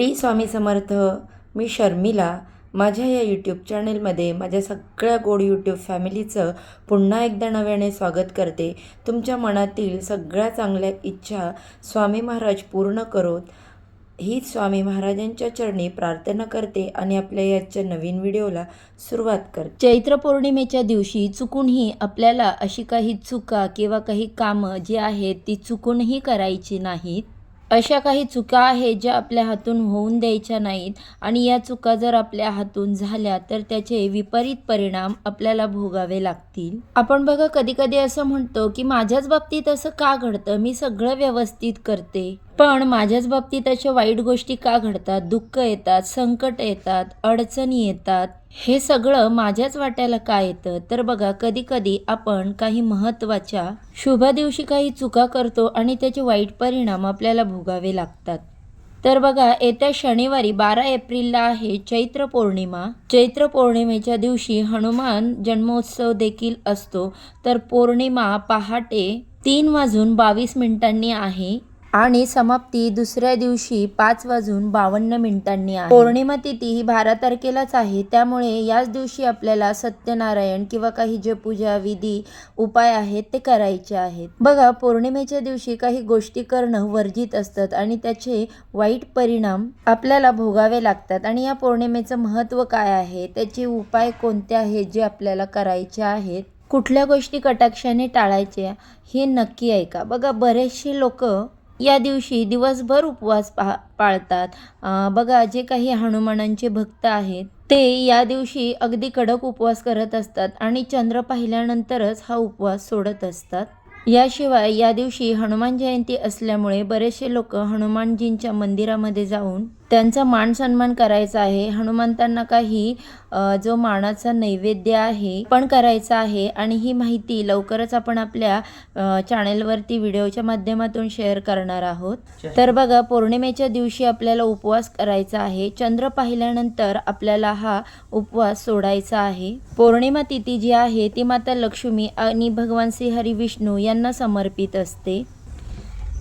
T Swami Samarth मी शर्मिला. माझ्या या YouTube चॅनेलमध्ये माझ्या सगळ्या गोड यूट्यूब फॅमिलीचं पुन्हा एकदा नव्याने स्वागत करते. तुमच्या मनातील सगळ्या चांगल्या इच्छा स्वामी महाराज पूर्ण करोत. हीच स्वामी महाराजांच्या चरणी प्रार्थना करते आणि आपल्या याच्या नवीन व्हिडिओला सुरुवात करते. चैत्र पौर्णिमेच्या दिवशी चुकूनही आपल्याला अशी काही चुका किंवा काही कामं जी आहेत ती चुकूनही करायची नाहीत. अशा काही चुका आहेत ज्या आपल्या हातून होऊन द्यायच्या नाहीत. आणि या चुका जर आपल्या हातून झाल्या तर त्याचे विपरीत परिणाम आपल्याला भोगावे लागतील. आपण बघा कधी कधी असं म्हणतो की माझ्याच बाबतीत असं का घडतं? मी सगळं व्यवस्थित करते. पण माझ्याच बाबतीत अशा वाईट गोष्टी का घडतात? दुःख येतात संकट येतात अडचणी येतात. हे सगळं माझ्याच वाट्याला का येतं? तर बघा कधी कधी आपण काही महत्त्वाच्या शुभ दिवशी काही चुका करतो आणि त्याचे वाईट परिणाम आपल्याला भोगावे लागतात. तर बघा येत्या शनिवारी बारा एप्रिलला आहे चैत्र पौर्णिमा. चैत्र पौर्णिमेच्या दिवशी हनुमान जन्मोत्सव देखील असतो. तर पौर्णिमा पहाटे तीन वाजून बावीस मिनिटांनी आहे. आणि समाप्ती दुसऱ्या दिवशी पाच वाजून बावन्न मिनिटांनी आहे. पौर्णिमा तिथी ही बारा तारखेलाच आहे. त्यामुळे याच दिवशी आपल्याला सत्यनारायण किंवा काही जे पूजा विधी उपाय आहेत ते करायचे आहेत. बघा पौर्णिमेच्या दिवशी काही गोष्टी करणं वर्जित असतात आणि त्याचे वाईट परिणाम आपल्याला भोगावे लागतात. आणि या पौर्णिमेचं महत्त्व काय आहे? त्याचे उपाय कोणते आहेत जे आपल्याला करायचे आहेत? कुठल्या गोष्टी कटाक्षाने टाळायच्या हे नक्की ऐका. बघा बरेचसे लोक या दिवशी दिवसभर उपवास पा पाळतात. बघा जे काही हनुमानांचे भक्त आहेत ते या दिवशी अगदी कडक उपवास करत असतात आणि चंद्र पाहिल्यानंतरच हा उपवास सोडत असतात. याशिवाय या दिवशी हनुमान जयंती असल्यामुळे बरेचसे लोक हनुमानजींच्या मंदिरामध्ये जाऊन त्यांचा मान सन्मान करायचा आहे. हनुमंतांना काही जो मानाचा नैवेद्य आहे पण करायचा आहे. आणि ही माहिती लवकरच आपण आपल्या चॅनेलवरती व्हिडिओच्या माध्यमातून शेअर करणार आहोत. तर बघा पौर्णिमेच्या दिवशी आपल्याला उपवास करायचा आहे. चंद्र पाहिल्यानंतर आपल्याला हा उपवास सोडायचा आहे. पौर्णिमा तिथी जी आहे ती माता लक्ष्मी आणि भगवान श्री हरी विष्णू यांना समर्पित असते.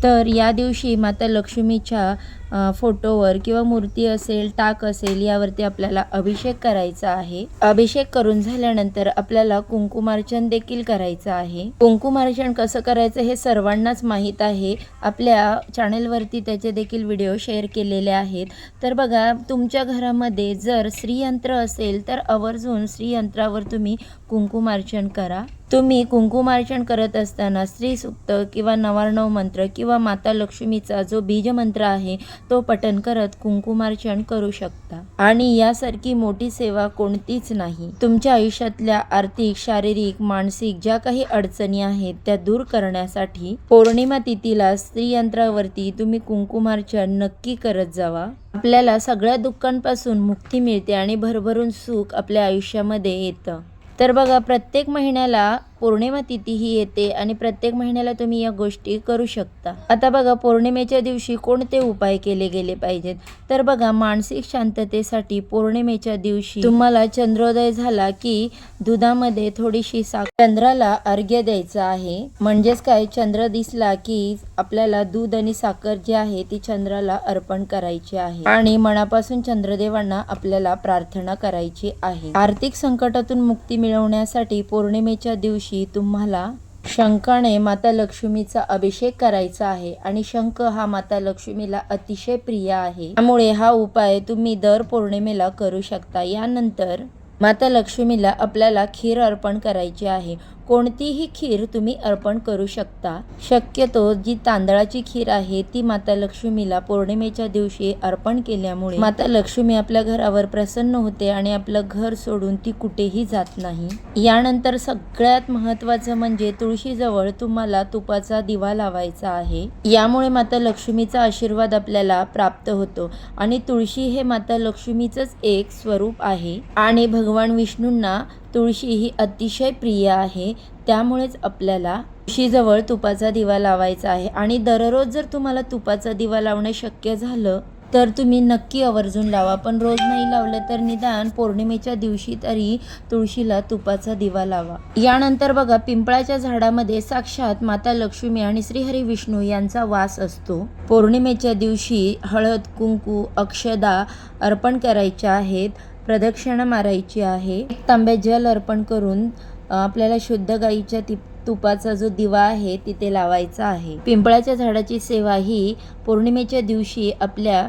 तर या दिवशी माता लक्ष्मीच्या फोटोवर किंवा मूर्ती असेल टाक असेल यावरती आपल्याला अभिषेक करायचा आहे. अभिषेक करून झाल्यानंतर आपल्याला कुंकुमार्चन देखील करायचं आहे. कुंकुमार्चन कसं करायचं हे सर्वांनाच माहीत आहे. आपल्या चॅनलवरती त्याचे देखील व्हिडिओ शेअर केलेले आहेत. तर बघा तुमच्या घरामध्ये जर श्रीयंत्र असेल तर आवर्जून श्रीयंत्रावर तुम्ही कुंकुमार्चन करा. तुम्ही कुंकुमार्चन करत असताना स्त्री सुक्त किंवा नवार्णव मंत्र किंवा माता लक्ष्मीचा जो बीजमंत्र आहे तो पठन करत कुंकुमार्चन करू शकता. आणि यासारखी मोठी सेवा कोणतीच नाही. तुमच्या आयुष्यातल्या आर्थिक शारीरिक मानसिक ज्या काही अडचणी आहेत त्या दूर करण्यासाठी पौर्णिमा तिथीला स्त्रीयंत्रावरती तुम्ही कुंकुमार्चन नक्की करत जावा. आपल्याला सगळ्या दुःखांपासून मुक्ती मिळते आणि भरभरून सुख आपल्या आयुष्यामध्ये येतं. तर बघा प्रत्येक महिन्याला पौर्णिमा तिथीही येते आणि प्रत्येक महिन्याला तुम्ही या गोष्टी करू शकता. आता बघा पौर्णिमेच्या दिवशी कोणते उपाय केले गेले पाहिजेत? तर बघा मानसिक शांततेसाठी पौर्णिमेच्या दिवशी तुम्हाला चंद्रोदय झाला की दुधामध्ये थोडीशी साखर चंद्राला अर्घ्य द्यायचं आहे. म्हणजेच काय? चंद्र दिसला की आपल्याला दूध आणि साखर जी आहे ती चंद्राला अर्पण करायची आहे आणि मनापासून चंद्रदेवांना आपल्याला प्रार्थना करायची आहे. आर्थिक संकटातून मुक्ती मिळवण्यासाठी पौर्णिमेच्या दिवशी तुम्हाला शंखाने माता लक्ष्मीचा अभिषेक करायचा आहे आणि शंख हा माता लक्ष्मीला अतिशय प्रिय आहे. त्यामुळे हा उपाय तुम्ही दर पौर्णिमेला करू शकता. यानंतर माता लक्ष्मीला आपल्याला खीर अर्पण करायची आहे. कोणतीही खीर तुम्ही अर्पण करू शकता. शक्यतो जी तांदळाची खीर आहे ती माता लक्ष्मीला पौर्णिमेच्या दिवशी अर्पण केल्यामुळे माता लक्ष्मी आपल्या घरावर प्रसन्न होते आणि आपलं घर सोडून ती कुठेही जात नाही. यानंतर सगळ्यात महत्त्वाचं म्हणजे तुळशीजवळ तुम्हाला तुपाचा दिवा लावायचा आहे. यामुळे माता लक्ष्मीचा आशीर्वाद आपल्याला प्राप्त होतो आणि तुळशी हे माता लक्ष्मीचंच एक स्वरूप आहे. आणि भगवान विष्णूंना तुळशी ही अतिशय प्रिय आहे. त्यामुळेच आपल्याला तुळशीजवळ तुपाचा दिवा लावायचा आहे. आणि दररोज जर तुम्हाला तुपाचा दिवा लावणं शक्य झालं तर तुम्ही नक्की आवर्जून लावा. पण रोज नाही लावलं तर निदान पौर्णिमेच्या दिवशी तरी तुळशीला तुपाचा दिवा लावा. यानंतर बघा पिंपळाच्या झाडामध्ये साक्षात माता लक्ष्मी आणि श्रीहरी विष्णू यांचा वास असतो. पौर्णिमेच्या दिवशी हळद कुंकू अक्षदा अर्पण करायच्या आहेत. प्रदक्षिणा मारायची आहे. एक तांब्या जल अर्पण करून आपल्याला शुद्ध गाईच्या ति तुपाचा जो दिवा आहे तिथे लावायचा आहे. पिंपळाच्या झाडाची सेवा ही पौर्णिमेच्या दिवशी आपल्या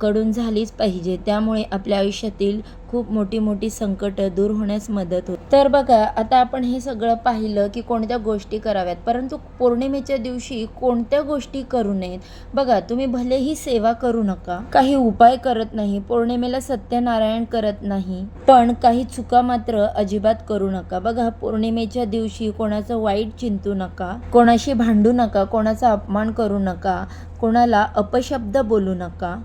कडून झालीच पाहिजे. त्यामुळे आपल्या आयुष्यातील खूप मोठी मोठी संकटं दूर होण्यास मदत होते. तर बघा आता आपण हे सगळं पाहिलं की कोणत्या गोष्टी कराव्यात. परंतु पौर्णिमेच्या दिवशी कोणत्या गोष्टी करू नयेत? बघा तुम्ही भलेही सेवा करू नका. काही उपाय करत नाही. पौर्णिमेला सत्यनारायण करत नाही. पण काही चुका मात्र अजिबात करू नका. बघा पौर्णिमेच्या दिवशी कोणाचं वाईट चिंतू नका. कोणाशी भांडू नका. कोणाचा अपमान करू नका. कोणाला अपशब्द बोलू नका.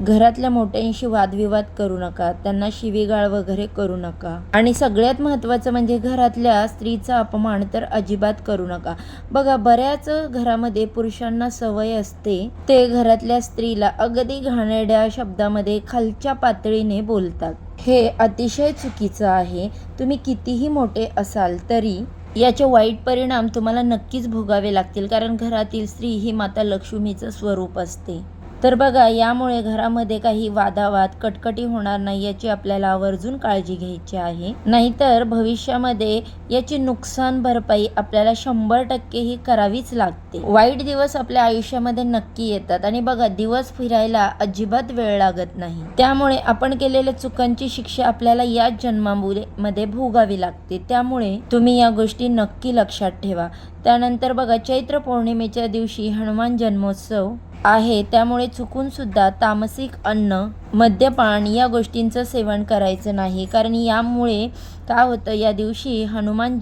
घरातल्या मोठ्यांशी वादविवाद करू नका त्यांना शिवीगाळ वगैरे करू नका. आणि सगळ्यात महत्त्वाचं म्हणजे घरातल्या स्त्रीचा अपमान तर अजिबात करू नका. बघा बऱ्याच घरामध्ये पुरुषांना सवय असते ते घरातल्या स्त्रीला अगदी घाणेरड्या शब्दामध्ये खालच्या पातळीने बोलतात. हे अतिशय चुकीचं आहे. तुम्ही कितीही मोठे असाल तरी याचे वाईट परिणाम तुम्हाला नक्कीच भोगावे लागतील कारण घरातील स्त्री ही माता लक्ष्मीचं स्वरूप असते. तर बघा यामुळे घरामध्ये काही वादावाद कटकटी होणार नाही याची आपल्याला आवर्जून काळजी घ्यायची आहे. नाहीतर भविष्यामध्ये याची नुकसान भरपाई आपल्याला शंभर टक्के ही करावीच लागते. वाईट दिवस आपल्या आयुष्यामध्ये नक्की येतात. आणि बघा दिवस फिरायला अजिबात वेळ लागत नाही. त्यामुळे आपण केलेल्या चुकांची शिक्षा आपल्याला याच जन्मामुळे भोगावी लागते. त्यामुळे तुम्ही या गोष्टी नक्की लक्षात ठेवा. त्यानंतर बघा चैत्र पौर्णिमेच्या दिवशी हनुमान जन्मोत्सव आहे. त्यामुळे चुकूनसुद्धा तामसिक अन्न मद्यपान या गोष्टींचं सेवन करायचं नाही. कारण यामुळे काय होतं या दिवशी हनुमान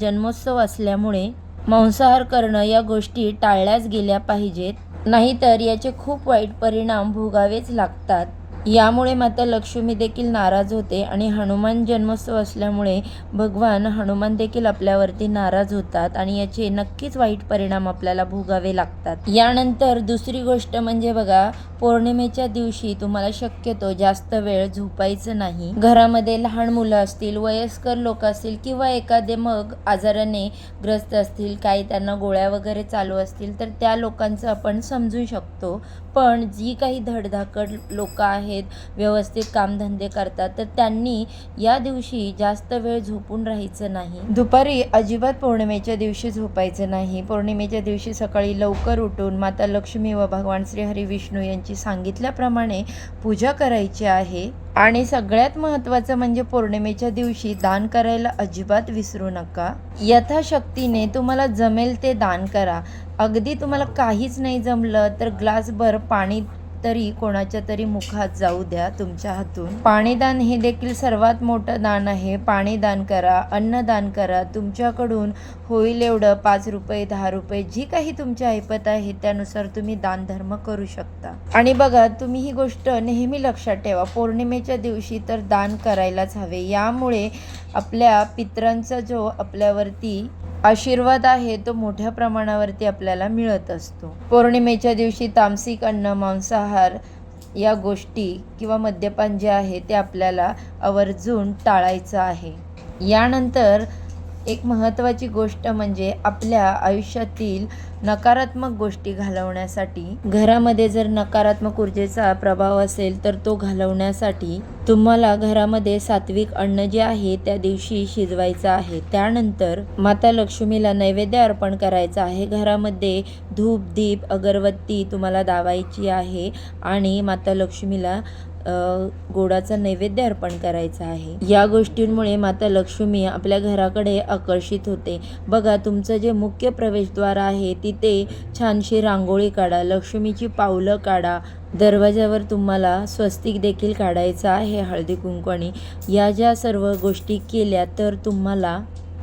जन्मोत्सव असल्यामुळे मांसाहार करणं या गोष्टी टाळल्याच गेल्या पाहिजेत. नाहीतर याचे खूप वाईट परिणाम भोगावेच लागतात. यामुळे माता लक्ष्मी देखील नाराज होते आणि हनुमान जन्मोत्सव असल्यामुळे भगवान हनुमान देखील आपल्यावरती नाराज होतात आणि याचे नक्कीच वाईट परिणाम आपल्याला भोगावे लागतात. यानंतर दुसरी गोष्ट म्हणजे बघा पौर्णिमेच्या दिवशी तुम्हाला शक्यतो जास्त वेळ झोपायचं नाही. घरामध्ये लहान मुलं असतील वयस्कर लोक असतील किंवा एखादे मग आजाराने ग्रस्त असतील काही त्यांना गोळ्या वगैरे चालू असतील तर त्या लोकांचं आपण समजू शकतो. पण जी काही धडधाकड लोक आहेत व्यवस्थित कामधंदे करतात तर त्यांनी या दिवशी जास्त वेळ झोपून राहायचं नाही. दुपारी अजिबात पौर्णिमेच्या दिवशी झोपायचं नाही. पौर्णिमेच्या दिवशी सकाळी लवकर उठून माता लक्ष्मी व भगवान श्री हरी विष्णू यांची सांगितल्याप्रमाणे पूजा करायची आहे. आणि सगळ्यात महत्त्वाचं म्हणजे पौर्णिमेच्या दिवशी दान करायला अजिबात विसरू नका. यथाशक्तीने तुम्हाला जमेल ते दान करा. अगदी तुम्हाला काहीच नाही जमलं तर ग्लासभर पाणी तरी कोणाच्या तरी मुखात जाऊ द्या तुमच्या हातून. पाणीदान हे देखील सर्वात मोठं दान आहे. पाणीदान करा अन्नदान करा. तुमच्याकडून होईल एवढं पाच रुपये दहा रुपये जी काही तुमच्या ऐपत आहे त्यानुसार तुम्ही दानधर्म करू शकता. आणि बघा तुम्ही ही गोष्ट नेहमी लक्षात ठेवा. पौर्णिमेच्या दिवशी तर दान करायलाच हवे. यामुळे आपल्या पित्रांचा जो आपल्यावरती आशीर्वाद आहे तो मोठ्या प्रमाणावरती आपल्याला मिळत असतो. पौर्णिमेच्या दिवशी तामसिक अन्न मांसाहार या गोष्टी किंवा मद्यपान जे आहे ते आपल्याला आवर्जून टाळायचं आहे. यानंतर एक महत्त्वाची गोष्ट म्हणजे आपल्या आयुष्यातील नकारात्मक गोष्टी घालवण्यासाठी. घरामध्ये जर नकारात्मक ऊर्जेचा प्रभाव असेल तर तो घालवण्यासाठी तुम्हाला घरामध्ये सात्विक अन्न जे आहे त्या दिवशी शिजवायचं आहे. त्यानंतर माता लक्ष्मीला नैवेद्य अर्पण करायचं आहे. घरामध्ये धूप दीप अगरबत्ती तुम्हाला दावायची आहे आणि माता लक्ष्मीला गोडाचा नैवेद्य अर्पण करायचा आहे. या गोष्टींमुळे माता लक्ष्मी आपल्या घराकडे आकर्षित होते. बघा तुमचं जे मुख्य प्रवेशद्वार आहे तिथे छानशी रांगोळी काढा लक्ष्मीची पावलं काढा. दरवाजावर तुम्हाला स्वस्तिक देखील काढायचं आहे हळदी कुंकणी या ज्या सर्व गोष्टी केल्या तर तुम्हाला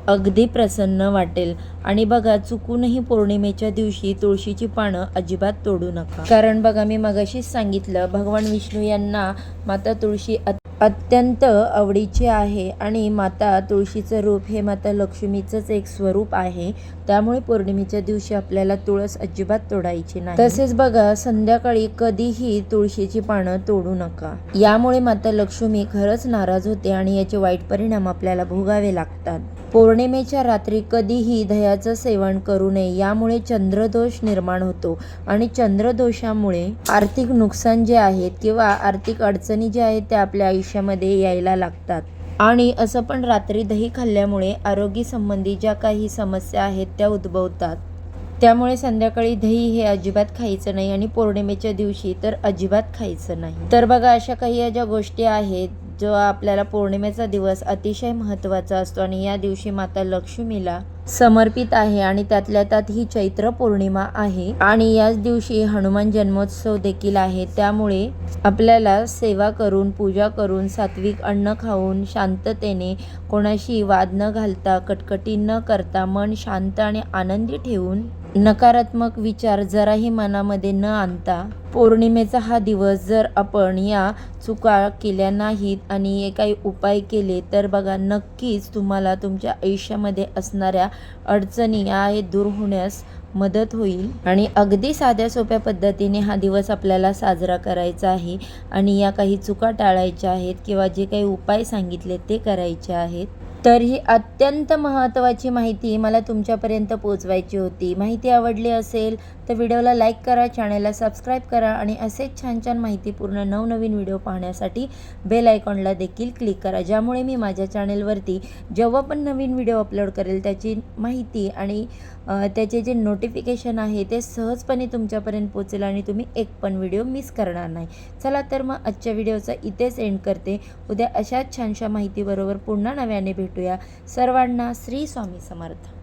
अगदी प्रसन्न वाटेल. आणि बघा चुकूनही पौर्णिमेच्या दिवशी तुळशीची पानं अजिबात तोडू नका. कारण बघा मी मगाशीच सांगितलं भगवान विष्णू यांना माता तुळशी अत्यंत आवडीची आहे. आणि माता तुळशीचं रूप हे माता लक्ष्मीचंच एक स्वरूप आहे. त्यामुळे पौर्णिमेच्या दिवशी आपल्याला तुळस अजिबात तोडायची नाही. तसेच बघा संध्याकाळी कधीही तुळशीची पानं तोडू नका. यामुळे माता लक्ष्मी खरंच नाराज होते आणि याचे वाईट परिणाम आपल्याला भोगावे लागतात. पौर्णिमेच्या रात्री कधीही दह्याचं सेवन करू नये यामुळे चंद्रदोष निर्माण होतो. आणि चंद्रदोषामुळे आर्थिक नुकसान जे आहेत किंवा आर्थिक अडचणी ज्या आहेत त्या आपल्या आयुष्यामध्ये यायला लागतात. आणि असं पण रात्री दही खाल्ल्यामुळे आरोग्यसंबंधी ज्या काही समस्या आहेत त्या उद्भवतात. त्यामुळे संध्याकाळी दही हे अजिबात खायचं नाही आणि पौर्णिमेच्या दिवशी तर अजिबात खायचं नाही. तर बघा अशा काही ज्या गोष्टी आहेत जो आपल्याला पौर्णिमेचा दिवस अतिशय महत्त्वाचा असतो आणि या दिवशी माता लक्ष्मीला समर्पित आहे आणि त्यातल्या त्यात ही चैत्र पौर्णिमा आहे. आणि याच दिवशी हनुमान जन्मोत्सव देखील आहे. त्यामुळे आपल्याला सेवा करून पूजा करून सात्विक अन्न खाऊन शांततेने कोणाशी वाद न घालता कटकटी न करता मन शांत आणि आनंदी ठेवून नकारात्मक विचार जराही मनामध्ये न आणता पौर्णिमेचा हा दिवस जर आपण या चुका केल्या नाहीत आणि हे काही उपाय केले तर बघा नक्कीच तुम्हाला तुमच्या आयुष्यामध्ये असणाऱ्या अडचणी या दूर होण्यास मदत होईल. आणि अगदी साध्या सोप्या पद्धतीने हा दिवस आपल्याला साजरा करायचा आहे. आणि या काही चुका टाळायच्या आहेत किंवा जे काही उपाय सांगितले ते करायचे आहेत. तर ही अत्यंत महत्त्वाची माहिती मला तुमच्यापर्यंत पोचवायची होती. माहिती आवडली असेल तर व्हिडिओला लाईक करा चॅनलला सबस्क्राईब करा आणि असेच छान छान माहितीपूर्ण नवनवीन व्हिडिओ पाहण्यासाठी बेल आयकॉनला देखील क्लिक करा. ज्यामुळे मी माझ्या चॅनेलवरती जेव्हा पण नवीन व्हिडिओ अपलोड करेल त्याची माहिती आणि त्याचे जे नोटिफिकेशन आहे ते सहजपणे तुमच्यापर्यंत पोचेल आणि तुम्ही एक पण व्हिडिओ मिस करणार नाही. चला तर मग आजच्या व्हिडिओचा इथेच एंड करते. उद्या अशाच छानशा माहितीबरोबर पुन्हा नव्याने भेटूया. सर्वांना श्री स्वामी समर्थ.